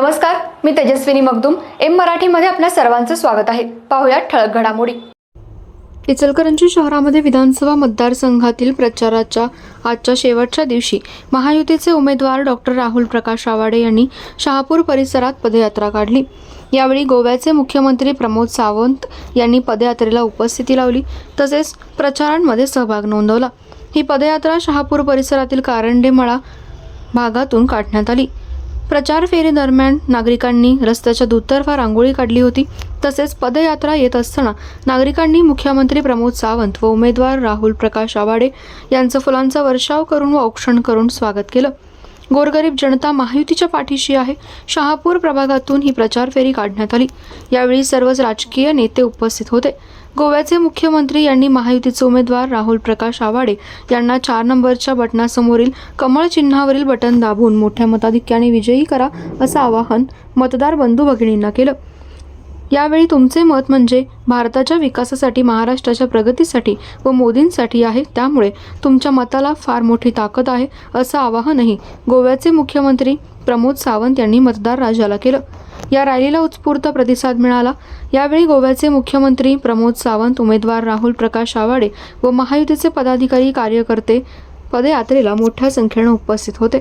नमस्कार मी तेजस्विनी मगदुम. एम मराठीमध्ये आपल्या सर्वांचं स्वागत आहे. पाहुयात ठळक घडामोडी. इचलकरंजी शहरामध्ये विधानसभा मतदारसंघातील प्रचाराच्या आजच्या शेवटच्या दिवशी महायुतीचे उमेदवार डॉक्टर राहुल प्रकाश आवाडे यांनी शहापूर परिसरात पदयात्रा काढली. यावेळी गोव्याचे मुख्यमंत्री प्रमोद सावंत यांनी पदयात्रेला उपस्थिती लावली तसेच प्रचारांमध्ये सहभाग नोंदवला. ही पदयात्रा शहापूर परिसरातील कारंडे मळा भागातून काढण्यात आली. प्रचार फेरीदरम्यान नागरिकांनी रस्त्याच्या दुतर्फा रांगोळी काढली होती. तसेच पदयात्रा येत असताना नागरिकांनी मुख्यमंत्री प्रमोद सावंत व उमेदवार राहुल प्रकाश आवाडे यांचं फुलांचा वर्षाव करून व औक्षण करून स्वागत केलं. गोरगरीब जनता महायुतीच्या पाठीशी आहे. शहापूर प्रभागातून ही प्रचार फेरी काढण्यात आली. यावेळी सर्वच राजकीय नेते उपस्थित होते. गोव्याचे मुख्यमंत्री यांनी महायुतीचे उमेदवार राहुल प्रकाश आवाडे यांना चार नंबरच्या बटनासमोरील कमळ चिन्हावरील बटन दाबून मोठ्या मताधिक्याने विजयी करा असं आवाहन मतदार बंधू भगिनींना केलं. यावेळी तुमचे मत म्हणजे भारताच्या विकासासाठी महाराष्ट्राच्या प्रगतीसाठी व मोदींसाठी आहे. त्यामुळे तुमच्या मताला फार मोठी ताकद आहे असं आवाहनही गोव्याचे मुख्यमंत्री प्रमोद सावंत यांनी मतदार राजाला केलं. या रॅलीला उत्स्फूर्त प्रतिसाद मिळाला. यावेळी गोव्याचे मुख्यमंत्री प्रमोद सावंत उमेदवार राहुल प्रकाश आवाडे व महायुतीचे पदाधिकारी कार्यकर्ते पदयात्रेला मोठ्या संख्येनं उपस्थित होते.